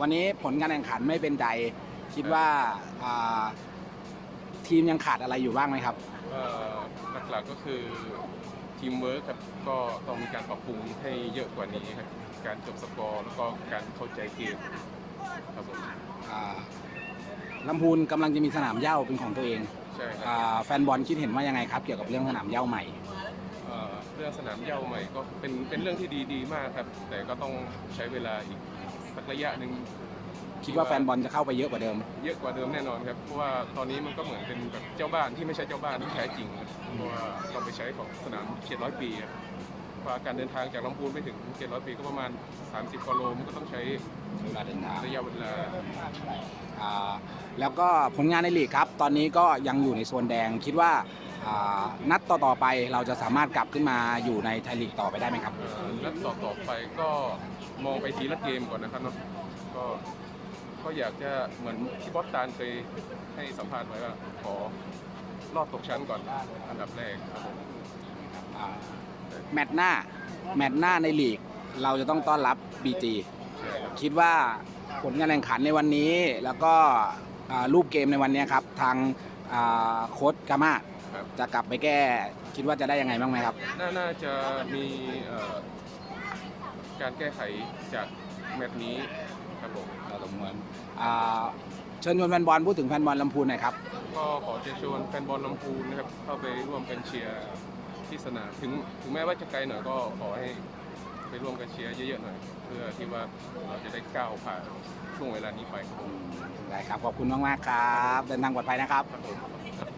วันนี้ผลการแข่งขันไม่เป็นใจ คิดว่าอ่าทีมยังขาดอะไรอยู่บ้างไหมครับเอ่อหลักๆก็คือทีมเวิร์คครับก็ต้องมีการปรับปรุงให้เยอะกว่านี้ครับการจบสกอร์แล้วก็การเข้าใจเกมครับผมอ่าลำพูนกำลังจะมีสนามเหย้าเป็นของตัวเองใช่ครับอ่าแฟนบอลคิดเห็นว่ายังไงครับ เกี่ยวกับเรื่องสนามเหย้าใหม่เอ่อเรื่องสนามเหย้าใหม่ก็เป็นเป็นเรื่องที่ดีดีมากครับ แต่ก็ต้องใช้เวลาอีก สักระยะหนึ่งคิดว่าแฟนบอลจะเข้าไปเยอะกว่าเดิม เยอะกว่าเดิมแน่นอนครับเพราะว่าตอนนี้มันก็เหมือนเป็นแบบเจ้าบ้านที่ไม่ใช่เจ้าบ้านที่แท้จริงครับเพราะว่าเราไปใช้ของสนาม700ปีครับว่าการเดินทางจากลำพูนไปถึง700ปีก็ประมาณ 30กิโลมันก็ต้องใช้เวลาเดินทางระยะเวลาอ่าแล้วก็ผลงานในลีกครับ ตอนนี้ก็ยังอยู่ในโซนแดงคิดว่าอ่า นัดต่อๆไปเราจะสามารถกลับขึ้นมาอยู่ในไทยลีกต่อไปได้ไหมครับเอ่อนัดต่อต่อไปก็มองไปทีละเกมก่อนนะครับเนาะก็ก็อยากจะเหมือนที่บอสตานเคยให้สัมภาษณ์ไว้ว่าขอรอบตกชั้นก่อนอันดับแรกครับผมอ่าแมตช์หน้าแมตช์หน้าในลีก เราจะต้องต้อนรับ BG ใช่ครับคิดว่าผลการแข่งขันในวันนี้ แล้วก็อ่ารูปเกมในวันนี้ครับ ทางอ่าโค้ชกามา ครับ จะกลับไปแก้คิดว่าจะได้ยังไงบ้างไหมครับ น่าน่าจะมีเอ่อการแก้ไขจากแมตช์นี้ครับผมเราสมควรอ่าเชิญชวนแฟนบอลพูดถึงแฟนบอลลำพูนหน่อยครับ ก็ขอเชิญชวนแฟนบอลลำพูนนะครับเข้าไปร่วมกันเชียร์ที่สนามถึงถึงแม้ว่าจะไกลหน่อยก็ขอให้ไปร่วมกันเชียร์เยอะๆหน่อย เพื่อที่ว่าเราจะได้ก้าวผ่านช่วงเวลานี้ไปครับผมได้ครับ ขอบคุณมาก ๆ ครับ เดินทางปลอดภัยนะครับ ครับผม